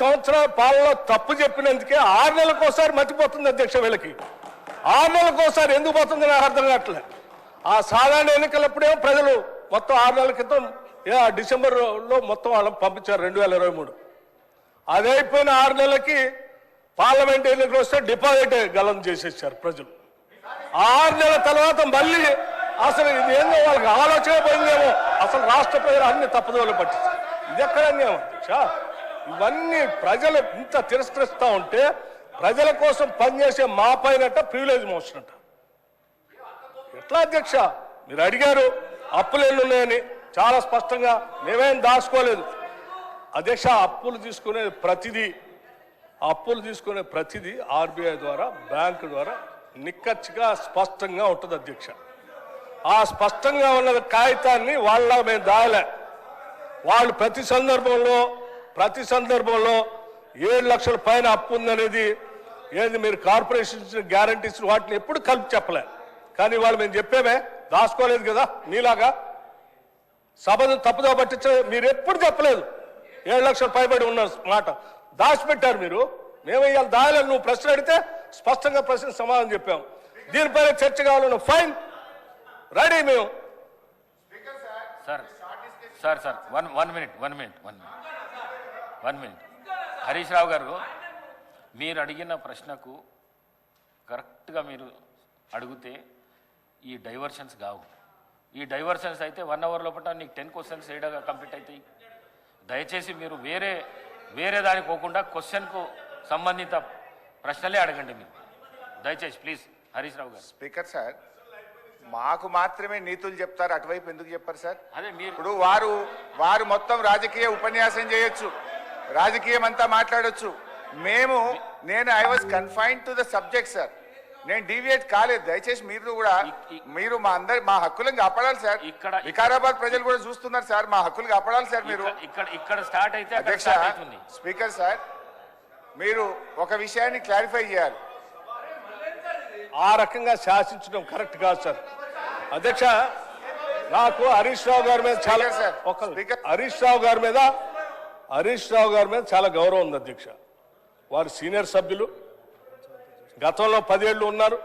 సంవత్సరాల పాలనలో తప్పు చెప్పినందుకే ఆరు నెలలకోసారి మర్చిపోతుంది అధ్యక్ష వీళ్ళకి. ఆరు నెలలకోసారి ఎందుకు పోతుంది నాకు అర్థం కావట్లే. ఆ సాధారణ ఎన్నికలప్పుడేమో ప్రజలు మొత్తం ఆరు నెలల క్రితం ఆ డిసెంబర్లో మొత్తం వాళ్ళని పంపించారు రెండు వేల ఇరవై మూడు. అది అయిపోయిన ఆరు నెలలకి పార్లమెంట్ ఎన్నికలు వస్తే డిపాజిట్ గలం చేసేసారు ప్రజలు. ఆరు నెలల తర్వాత మళ్ళీ అసలు ఇది ఏందో వాళ్ళకి ఆలోచన పోయిందేమో. అసలు రాష్ట్ర ప్రజలు అన్ని తప్పుదోలు పట్టించారు. ఇది ఎక్కడ అన్యాయం అధ్యక్ష? ఇవన్నీ ప్రజలు ఇంత తిరస్కరిస్తూ ఉంటే ప్రజల కోసం పనిచేసే మా పైనట ప్రివిలేజ్ మోషన్ అంట ఎట్లా అధ్యక్ష? మీరు అడిగారు అప్పులు ఉన్నాయని చాలా స్పష్టంగా మేమేం దాచుకోలేదు. అధ్యక్ష అప్పులు తీసుకునే ప్రతిదీ అప్పులు తీసుకునే ప్రతిదీ ఆర్బీఐ ద్వారా బ్యాంకు ద్వారా నిక్కచ్చిగా స్పష్టంగా ఉంటుంది అధ్యక్ష. ఆ స్పష్టంగా ఉన్న కాగితాన్ని వాళ్ళ మేము దాయలే. వాళ్ళు ప్రతి సందర్భంలో ప్రతి సందర్భంలో ఏడు లక్షల పైన అప్పు ఉందనేది ఏది మీరు కార్పొరేషన్ గ్యారంటీస్ వాటిని ఎప్పుడు కలిపి చెప్పలే. కానీ వాళ్ళు మేము చెప్పేమే దాచుకోలేదు కదా నీలాగా సభను తప్పుదో పట్టించే మీరు ఎప్పుడు చెప్పలేదు. ఏడు లక్షల పైబడి ఉన్న మాట. దాచిపెట్టారు మీరు. మేము ఇవాళ దాయలేదు నువ్వు ప్రశ్న అడిగితే స్పష్టంగా ప్రశ్న సమాధానం చెప్పాము దీనిపైన చర్చ కావాలన్న ఫైన్. రెడీ మేము. Sir sir sir. One one minute one minute one minute. One minute. Harish Rao garu మీరు అడిగిన ప్రశ్నకు కరెక్ట్గా మీరు అడిగితే ఈ డైవర్షన్స్ కావు. ఈ డైవర్షన్స్ అయితే వన్ అవర్ లోపల నీకు టెన్ క్వశ్చన్స్ ఏడగా కంప్లీట్ అవుతాయి దయచేసి మీరు వేరే వేరే దానికి పోకుండా క్వశ్చన్కు సంబంధిత ప్రశ్నలే అడగండి మీరు. దయచేసి ప్లీజ్ హరీష్ రావు గారు. స్పీకర్ సార్ మాకు మాత్రమే నీతులు చెప్తారు అటువైపు ఎందుకు చెప్పారు సార్? అదే మీరు ఇప్పుడు వారు వారు మొత్తం రాజకీయ ఉపన్యాసం చేయొచ్చు. రాజకీయం అంతా మాట్లాడొచ్చు. మేము నేను I was confined to the subject sir నేను డీవియేట్ కాలేదు. దయచేసి మీరు కూడా మీరు మా అందరి మా హక్కులను కాపాడాలి సార్ ఇక్కడ- వికారాబాద్ ప్రజలు కూడా చూస్తున్నారు సార్ మా హక్కులు కాపాడాలి సార్ మీరు. ఇక్కడ- ఇక్కడ స్టార్ట్ అయితే అక్కడ అధ్యక్ష స్పీకర్ సార్ మీరు ఒక విషయాన్ని క్లారిఫై చేయాలి. ఆ రకంగా శాసించడం కరెక్ట్ కాదు సార్ అధ్యక్ష నాకు హరీష్ రావు గారి మీద చాలా. హరీష్ రావు గారి మీద హరీష్ రావు గారి మీద చాలా గౌరవం ఉంది అధ్యక్ష. వారు సీనియర్ సభ్యులు. గతంలో పదేళ్ళు ఉన్నారు.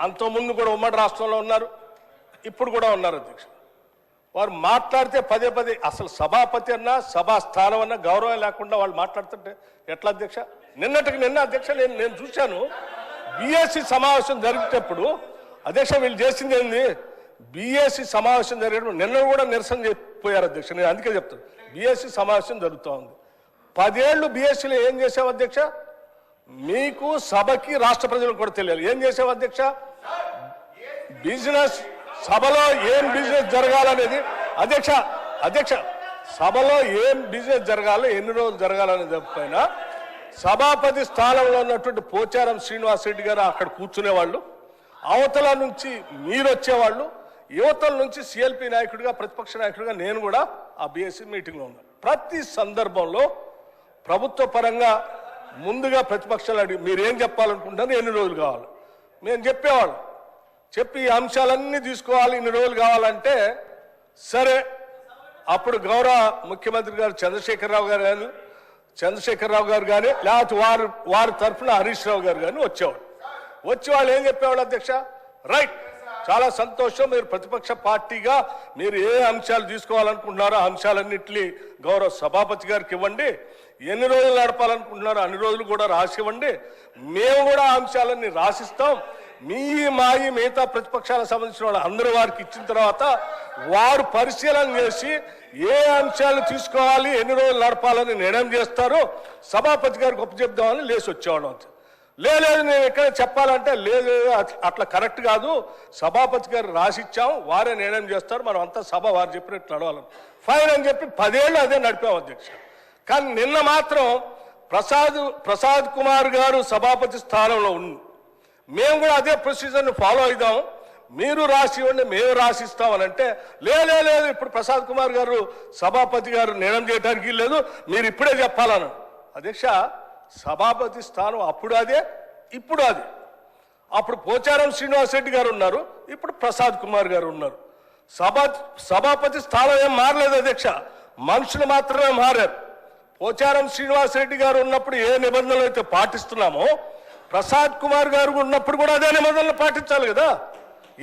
అంతకుముందు కూడా ఉమ్మడి రాష్ట్రంలో ఉన్నారు. ఇప్పుడు కూడా ఉన్నారు అధ్యక్ష. వారు మాట్లాడితే పదే పదే అసలు సభాపతి అన్నా సభా స్థానం అన్నా గౌరవం లేకుండా వాళ్ళు మాట్లాడుతుంటే ఎట్లా అధ్యక్ష? నిన్నటికి నిన్న అధ్యక్ష నేను నేను చూశాను. బిఎస్సి సమావేశం జరిగేటప్పుడు అధ్యక్ష వీళ్ళు చేసింది ఏంది? బిఎస్సి సమావేశం జరిగేటప్పుడు నిన్న కూడా నిరసన చెప్పిపోయారు అధ్యక్ష. నేను అందుకే చెప్తాను బీఎస్సీ సమావేశం జరుగుతూ ఉంది పదేళ్ళు బీఎస్సీలో ఏం చేసావు అధ్యక్ష? మీకు సభకి రాష్ట్ర ప్రజలకు కూడా తెలియాలి. ఏం చేసావు అధ్యక్ష? బిజినెస్ సభలో ఏం బిజినెస్ జరగాలనేది. అధ్యక్ష అధ్యక్ష సభలో ఏం బిజినెస్ జరగాలో ఎన్ని రోజులు జరగాలనే పైన సభాపతి స్థానంలో ఉన్నటువంటి పోచారం శ్రీనివాసరెడ్డి గారు అక్కడ కూర్చునేవాళ్ళు. అవతల నుంచి మీరు వచ్చేవాళ్ళు. యువతల నుంచి సిఎల్పి నాయకుడిగా ప్రతిపక్ష నాయకుడిగా నేను కూడా ఆ బీఎస్సీ మీటింగ్లో ఉన్నాను. ప్రతి సందర్భంలో ప్రభుత్వ పరంగా ముందుగా ప్రతిపక్షాలు అడిగి మీరు ఏం చెప్పాలనుకుంటున్నారు? ఎన్ని రోజులు కావాలి? మేము చెప్పేవాళ్ళం. చెప్పి ఈ అంశాలన్నీ తీసుకోవాలి ఇన్ని రోజులు కావాలంటే సరే. అప్పుడు గౌరవ ముఖ్యమంత్రి గారు చంద్రశేఖరరావు గారు కానీ చంద్రశేఖరరావు గారు కానీ లేకపోతే వారు వారి తరఫున హరీష్ రావు గారు కానీ వచ్చేవాడు వచ్చి వాళ్ళు ఏం చెప్పేవాళ్ళు అధ్యక్ష? రైట్. చాలా సంతోషం. మీరు ప్రతిపక్ష పార్టీగా మీరు ఏ అంశాలు తీసుకోవాలనుకుంటున్నారో అంశాలన్నింటినీ గౌరవ సభాపతి గారికి ఇవ్వండి. ఎన్ని రోజులు నడపాలనుకుంటున్నారో అన్ని రోజులు కూడా రాసి ఇవ్వండి. మేము కూడా అంశాలన్నీ రాసిస్తాం. మీ మాయి మిగతా ప్రతిపక్షాలకు సంబంధించిన వాళ్ళు అందరూ వారికి ఇచ్చిన తర్వాత వారు పరిశీలన చేసి ఏ అంశాలు తీసుకోవాలి ఎన్ని రోజులు నడపాలని నిర్ణయం చేస్తారో సభాపతి గారికి గొప్ప చెప్దామని లేచి వచ్చేవాళ్ళం లేదు నేను ఎక్కడ చెప్పాలంటే లేదు అట్లా కరెక్ట్ కాదు. సభాపతి గారు రాసిచ్చాం వారే నిర్ణయం చేస్తారు మనం అంతా సభ వారు చెప్పినట్టు నడవాలని. ఫైన్ అని చెప్పి పదేళ్ళు అదే నడిపాం అధ్యక్ష. కానీ నిన్న మాత్రం ప్రసాద్ ప్రసాద్ కుమార్ గారు సభాపతి స్థానంలో ఉన్న మేము కూడా అదే ప్రొసీజర్ని ఫాలో అయిదాం. మీరు రాసి ఇవ్వండి మేము రాసిస్తామనంటే అని అంటే లేదు ఇప్పుడు ప్రసాద్ కుమార్ గారు సభాపతి గారు నిర్ణయం చేయడానికి లేదు మీరు ఇప్పుడే చెప్పాలను. అధ్యక్ష సభాపతి స్థానం అప్పుడు అదే ఇప్పుడు అదే. అప్పుడు పోచారం శ్రీనివాస్ రెడ్డి గారు ఉన్నారు ఇప్పుడు ప్రసాద్ కుమార్ గారు ఉన్నారు. సభా సభాపతి స్థానం ఏం మారలేదు అధ్యక్ష మనుషులు మాత్రమే మారారు. పోచారం శ్రీనివాసరెడ్డి గారు ఉన్నప్పుడు ఏ నిబంధనలు అయితే పాటిస్తున్నామో ప్రసాద్ కుమార్ గారు ఉన్నప్పుడు కూడా అదే నిబంధనలు పాటించాలి కదా.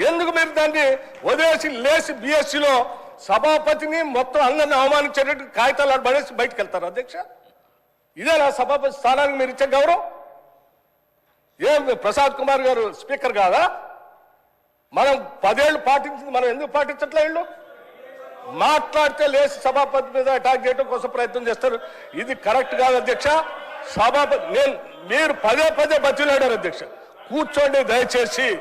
ఎందుకు మీరు దాన్ని వదిలేసి లేచి బీఎస్సీలో సభాపతిని మొత్తం అందరిని అవమానించేటట్టు కాగితాలు పడేసి బయటకు వెళ్తారు అధ్యక్ష? ఇదేనా సభాపతి స్థానానికి మీరు ఇచ్చే గౌరవం? ఏం ప్రసాద్ కుమార్ గారు స్పీకర్ కాదా? మనం పదేళ్ళు పాటించింది మనం ఎందుకు పాటించట్లే వీళ్ళు? మాట్లాడితే లేచి సభాపతి మీద అటాక్ చేయడం కోసం ప్రయత్నం చేస్తారు. ఇది కరెక్ట్ కాదు అధ్యక్ష. సభాపతి నేను మీరు పదే పదే బతిలాడారు అధ్యక్ష. కూర్చోండి దయచేసి.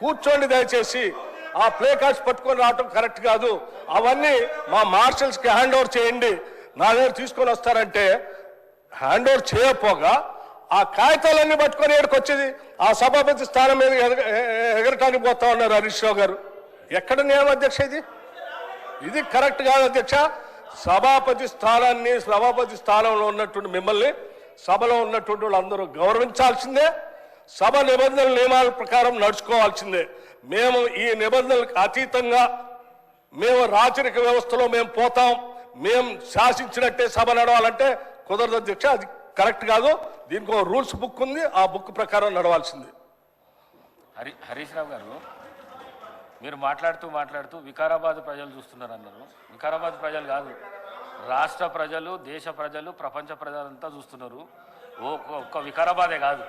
కూర్చోండి దయచేసి. ఆ ప్లే కార్డ్స్ పట్టుకొని రావటం కరెక్ట్ కాదు. అవన్నీ మా మార్షల్స్కి హ్యాండ్ ఓవర్ చేయండి. నా దగ్గర తీసుకొని వస్తారంటే హ్యాండ్ ఓవర్ చేయకపోగా ఆ కాగితాలన్నీ పట్టుకొని ఏడుకొచ్చేది ఆ సభాపతి స్థానం మీద ఎగ- ఎగరటానికి పోతా ఉన్నారు హరీష్ రావు గారు. ఎక్కడ నియమ అధ్యక్ష ఇది? ఇది కరెక్ట్ కాదు అధ్యక్ష. సభాపతి స్థానాన్ని సభాపతి స్థానంలో ఉన్నటువంటి మిమ్మల్ని సభలో ఉన్నటువంటి వాళ్ళందరూ గౌరవించాల్సిందే. సభ నిబంధనల నియమాల ప్రకారం నడుచుకోవాల్సిందే. మేము ఈ నిబంధనలకు అతీతంగా మేము రాచరిక వ్యవస్థలో మేము పోతాం. మేము శాసించినట్టే సభ నడవాలంటే కుదరదు అధ్యక్ష అది కరెక్ట్ కాదు. దీనికి ఒక రూల్స్ బుక్ ఉంది ఆ బుక్ ప్రకారం నడవాల్సింది. హరి హరీష్ రావు గారు మీరు మాట్లాడుతూ మాట్లాడుతూ వికారాబాద్ ప్రజలు చూస్తున్నారు అన్నారు వికారాబాద్ ప్రజలు కాదు రాష్ట్ర ప్రజలు దేశ ప్రజలు ప్రపంచ ప్రజలంతా చూస్తున్నారు. ఒక్క వికారాబాదే కాదు.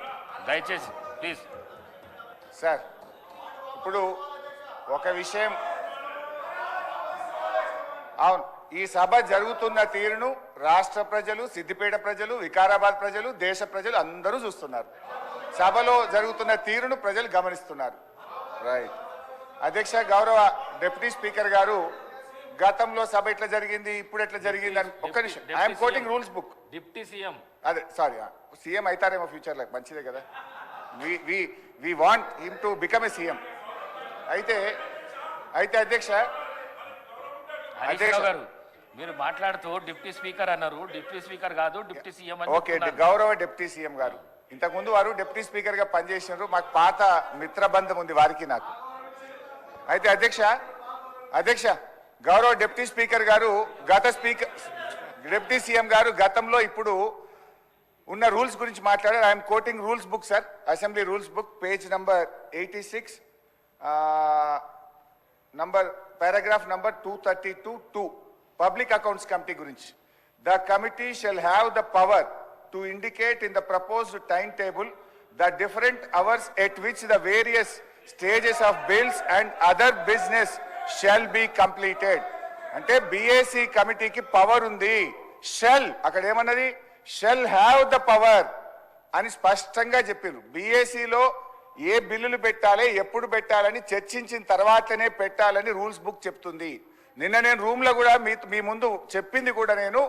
దయచేసి ప్లీజ్. సార్ ఇప్పుడు ఒక విషయం. అవును. ఈ సభ జరుగుతున్న తీరును రాష్ట్ర ప్రజలు సిద్దిపేట ప్రజలు వికారాబాద్ ప్రజలు దేశ ప్రజలు అందరూ చూస్తున్నారు. సభలో జరుగుతున్న తీరును ప్రజలు గమనిస్తున్నారు. రైట్ అధ్యక్ష గౌరవ డిప్యూటీ స్పీకర్ గారు గతంలో సభ ఎట్లా జరిగింది ఇప్పుడు ఎట్లా జరిగింది అని ఒక్క నిమిషం. I'm quoting rules book deputy CM. అదే సారీ సీఎం అవుతారేమో ఫ్యూచర్లో మంచిదే కదా. We we we want him to become a CM. అయితే అయితే అధ్యక్ష అధ్యక్ష. గారు. మీరు మాట్లాడుతూ డిప్టీ స్పీకర్ అన్నారు. డిప్టీ స్పీకర్ కాదు డిప్టీ సీఎం ఓకే. గౌరవ డిప్యూటీ సీఎం గారు. ఇంతకుముందు వారు డిప్యూటీ స్పీకర్గా పనిచేసినారు. మాకు పాత మిత్రబంధం ఉంది వారికి నాకు. అయితే అధ్యక్ష అధ్యక్ష గౌరవ డిప్యూటీ స్పీకర్ గారు గత స్పీకర్ డిప్యూటీ సీఎం గారు గతంలో ఇప్పుడు ఉన్న రూల్స్ గురించి మాట్లాడారు. I'm quoting rules book sir. Assembly rules book page number eighty six number paragraph number two thirty two two. Public accounts committee గురించి. The committee shall have the power to indicate in the proposed time table the different hours at which the various stages of bills and other business shall be completed అంటే BAC కమిటీకి power ఉంది. Shall అక్కడ ఏమన్నది? Shell have the power అని స్పష్టంగా చెప్పారు బీఏసీలో ఏ బిల్లులు పెట్టాలి ఎప్పుడు పెట్టాలని చర్చించిన తర్వాతనే పెట్టాలని రూల్స్ బుక్ చెప్తుంది. నిన్న నేను రూమ్లో కూడా మీ మీ ముందు చెప్పింది కూడా నేను.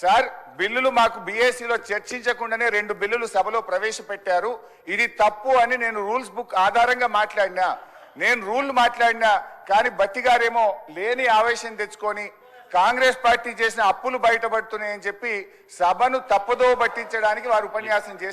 సార్ బిల్లులు మాకు బీఏసీలో చర్చించకుండానే రెండు బిల్లులు సభలో ప్రవేశపెట్టారు. ఇది తప్పు అని నేను రూల్స్ బుక్ ఆధారంగా మాట్లాడినా. నేను రూల్ మాట్లాడినా కానీ బత్తి గారేమో లేని ఆవేశం తెచ్చుకొని కాంగ్రెస్ పార్టీ చేసిన అప్పులు బయటపడుతున్నాయని చెప్పి సభను తప్పుదో పట్టించడానికి వారు ఉపన్యాసం చేశారు.